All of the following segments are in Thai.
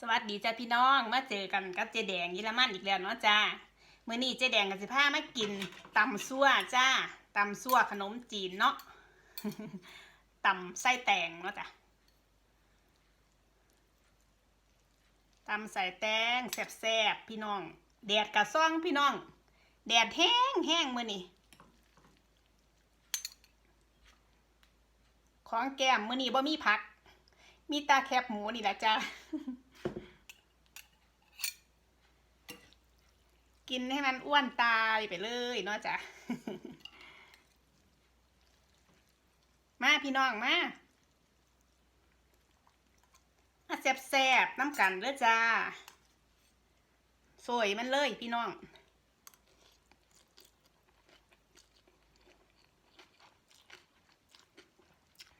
สวัสดีจ้าพี่น้องมาเจอกันกับเจแดงยิรมันอีกแล้วเนาะจ้าเมื่อนี้เจแดงกับสิพามากินตำซั่วจ้าตำซั่วขนมจีนเนาะตำไส้แตงเนาะจ้ะตำใส่แตงแซ่บๆพี่น้อง แดดกะซ่องพี่น้อง แดดแห้งแห้งมื่อนี้ของแก้มมื่อนี้บ่มีผัก มีตาแคบหมูนี่แหละจ้า กินให้มันอ้วนตายไปเลยเนาะจ้ะมาพี่น้องมามาแซบๆน้ำกันเด้อจ้าสวยมันเลยพี่น้อง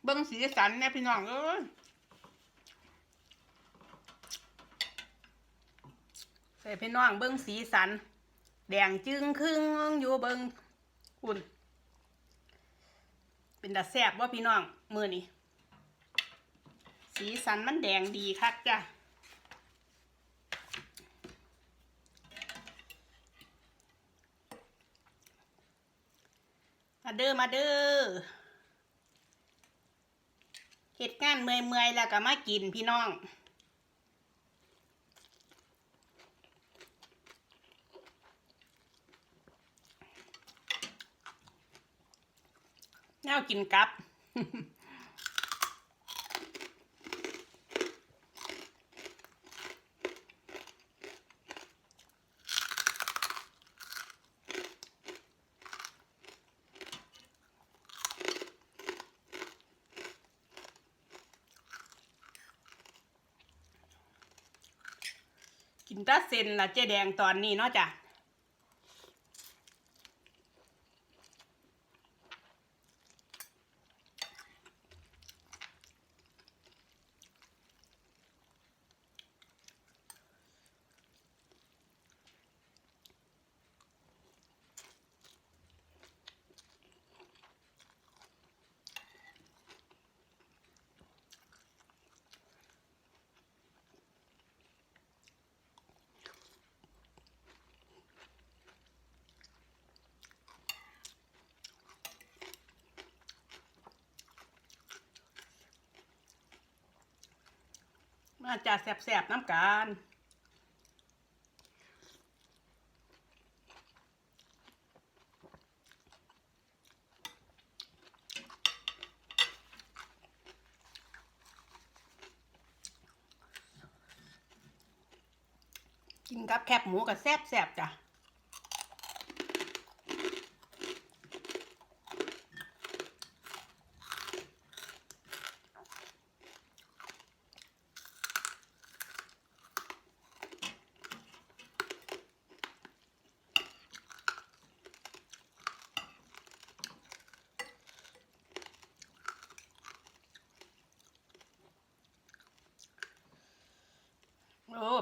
เบิ้งสีสันเนี่ยพี่น้องเอ้ยใส่พี่น้องเบิ้งสีสัน แดงจึงครึ่งอยู่เบิ้งอุ่นเป็นตาแซบว่าพี่น้องมือนี่สีสันมันแดงดีคักจ้ะมาเด้อมาเด้อเหตุงานเมื่อยๆแล้วก็มากินพี่น้อง แนวกินกับ กินตาเซนละเจ๊แดงตอนนี้เนาะจ้ะ มาจจะแสบๆน้ำกันกินกับแคบหมูกับแซบๆจ้ะ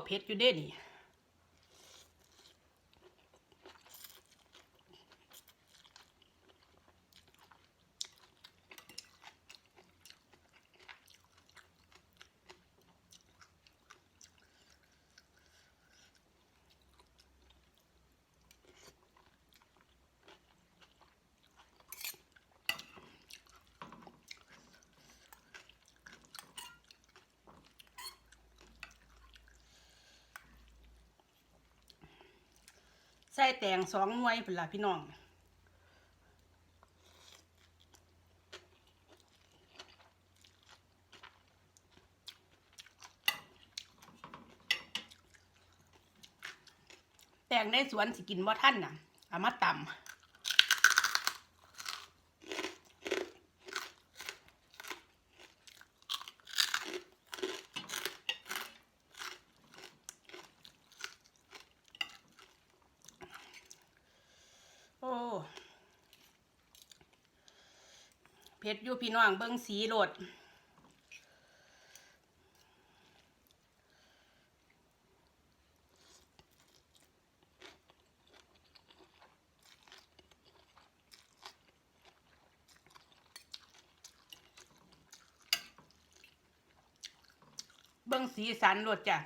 เผ็ดอยู่เด้นี่ ใส่แตงสองหน่วยพุ่นล่ะพี่น้องแตงในสวนสิกินว่าท่านน่ะเอามาตำโอ้เผ็ ดอยู่พี่น้องเบิ้งสีโลดเบิ้งสีสันโลดจ้ะ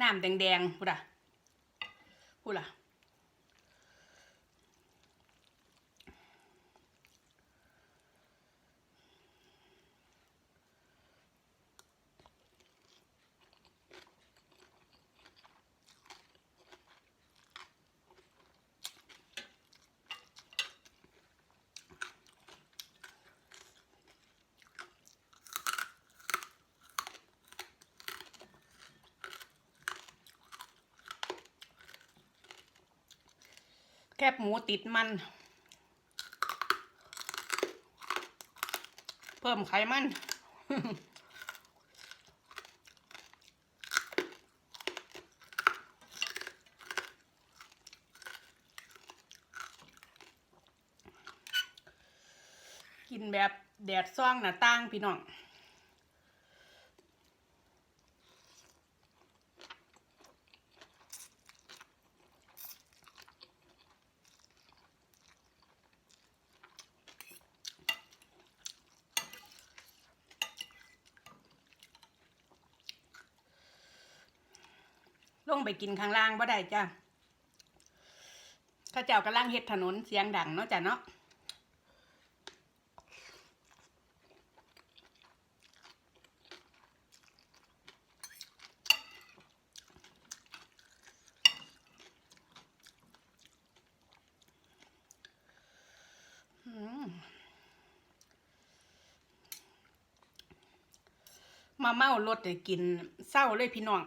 น้ำแดงๆพูดอะพูดอะ บหมูติดมัน เพิ่มไขมัน กินแบบแดดซ่องหน้าต่างพี่น้อง ลงไปกินข้างล่างบ่ได้จ้ะข้าเจ้ากำลังเฮ็ดถนนเสียงดังเนาะจ้ะเนาะมมาเมารถได้กินเศร้าเลยพี่น้อง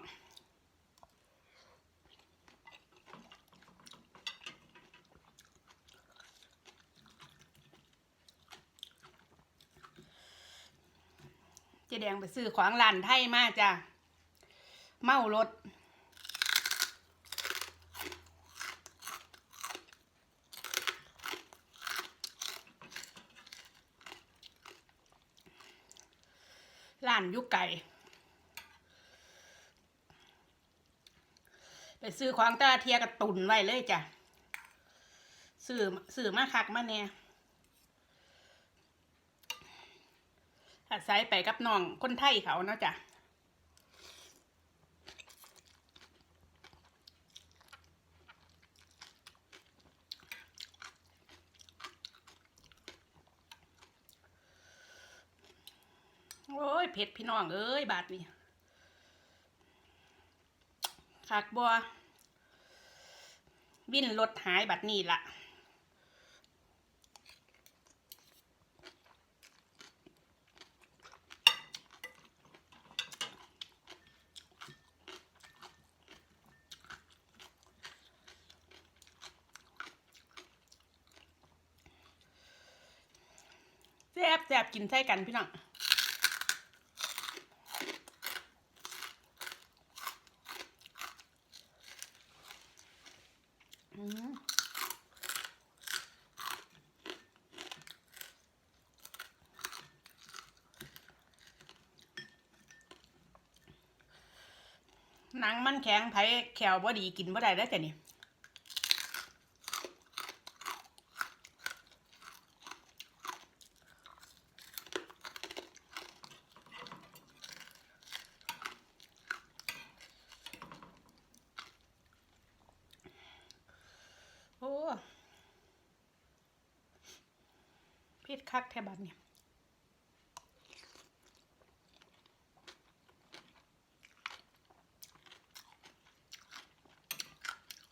แดงไปซื้อของร้านไทยมาจ้ะเมารถร้านยุกไก่ ไปซื้อของตาเทียกับตุนไว้เลยจ้ะซื้อซื้อมาคักมาเนี่ย อาศัยไปกับน้องคนไทยเขาเนาะจ้ะโอ้ยเผ็ดพี่น้องเอ้ยบาทนี่คักบัว วิ่นรถหายบัดนี้ละแซ่บแซ่บกินใส่กันพี่น้องอืมหนังมันแข็งไผแขวบ่ดีกินบ่ได้แล้วจ้ะนี่ โอ้ พิษคักแทบัดเนี่ย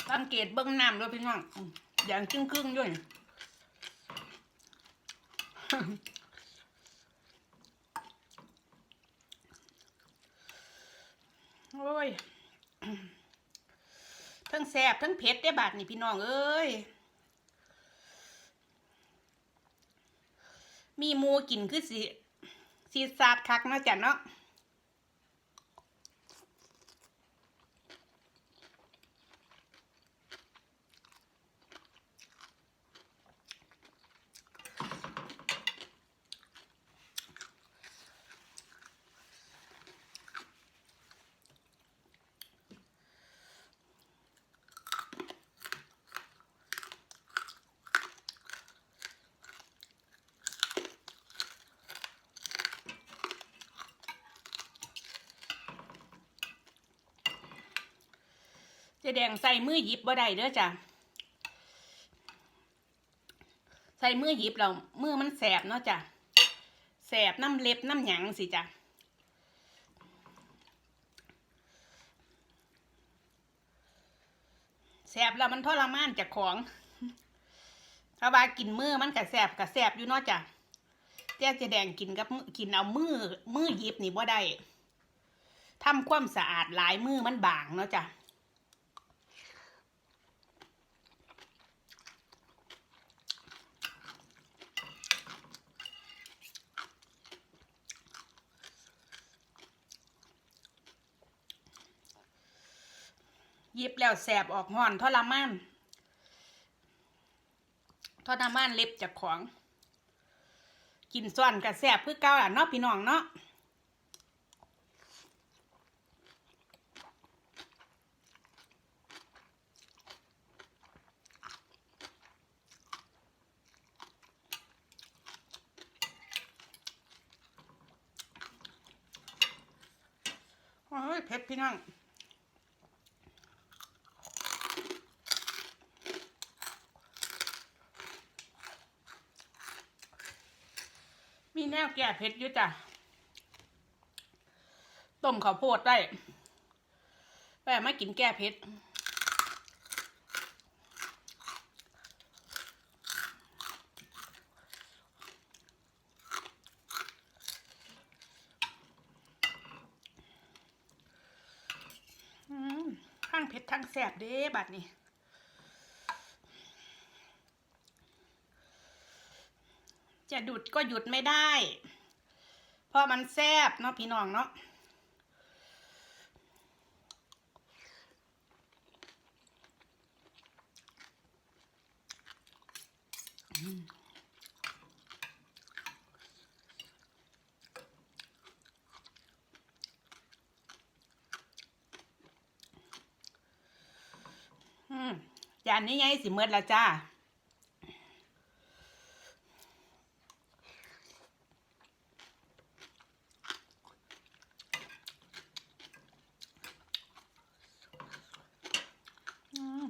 สังเกตเบิ้งน้ำด้วยพี่น้องอย่างครึ่งครึ่งๆด้วยโอ้ยทั้งแสบทั้งเผ็ดได้บาดนี่พี่น้องเอ้ย มีหมูกินคือสีสีสาดคักเนาะจ้ะเนาะ จะแดงใส่มือหยิบบ่ได้เด้อจ้ะใส่มือหยิบเรามือมันแสบเนาะจ้ะแสบน้ำเล็บน้ำหยังสิจ้ะแสบแล้วมันทรมานจากของถ้าว่ากินมือมันกะแสบกะแสบอยู่เนาะจ้ะแต่จะแดงกินกับกินเอามือมือหยิบนี่บ่ได้ทำความสะอาดหลายมือมันบางเนาะจ้ะ ยิบแล้วแสบออกห่อนทรมานทรมานเล็บจากของ กินส่วนกับแสบเพื่อเก้าอะเนาะพี่น้องเนาะโอ้ยเผ็ดพี่น้อง นวแก่เผ็ดอยู่จ้ะต้มข้าวโพดได้แต่ไม่กินแก้เผ็ดอืมข้างเผ็ดทั้งแสบเด้บัดนี้ จะหยุดก็หยุดไม่ได้ เพราะมันแซบเนาะพี่น้องเนาะอืมจานนี้ไงสิเมื่อละจ้า อืม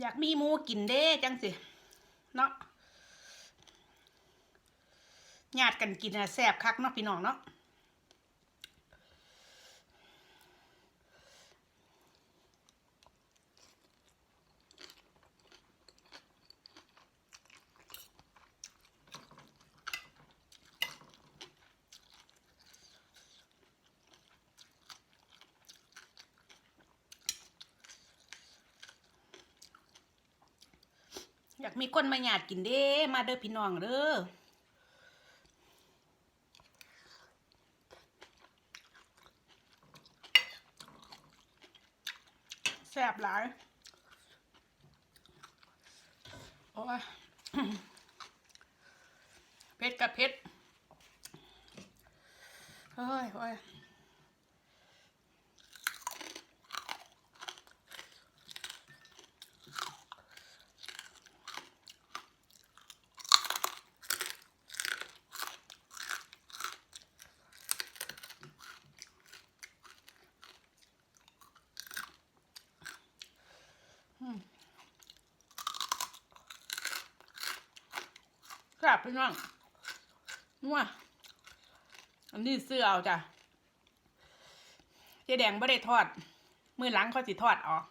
อยากมีหมูกินเด้จังสิเนาะญาติกันกินอะแซ่บคักเนาะพี่น้องเนาะ มีคนมาหยาดกินเด้ มาเด้อพี่น้องเด้อแซ่บหลายโอ้ยเผ็ดกับเผ็ดเฮ้ยเฮ้ย ลับพี่น้องนัวอันนี้ซื้อเอาจ้ะเจ๊แดงไม่ได้ทอด มือหลังเขาสิทอดออก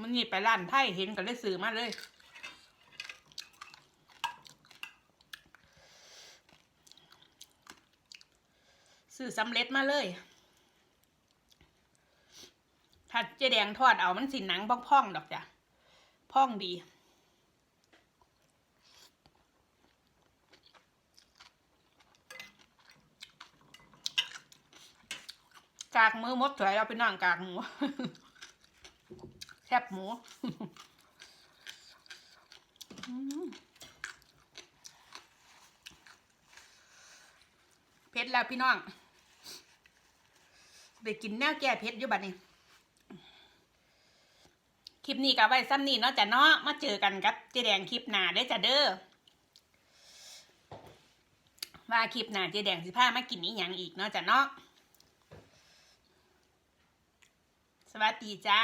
มันนี่ไปร้านไทยเห็นกันเลยซื้อมาเลยซื้อสำเร็จมาเลยถ้าเจ๊แดงทอดเอามันสิหนังพ่องๆดอกจ้ะพ่องดีากมือมดถอยเราไปนั่งกากหมูแคบหมูเผ็ดแล้วพี่น้องไปกินแนวแก้เผ็ดอยู่บัดนี้คลิปนี้ก็ไว้ซ้ำนี้เนาะจ้ะเนาะมาเจอกันกับเจแดงคลิปหน้าได้จ้ะเด้อว่าคลิปหน้าเจแดงสิพามากินอีหยังอีกเนาะจ้ะเนาะ สวัสดีจ้า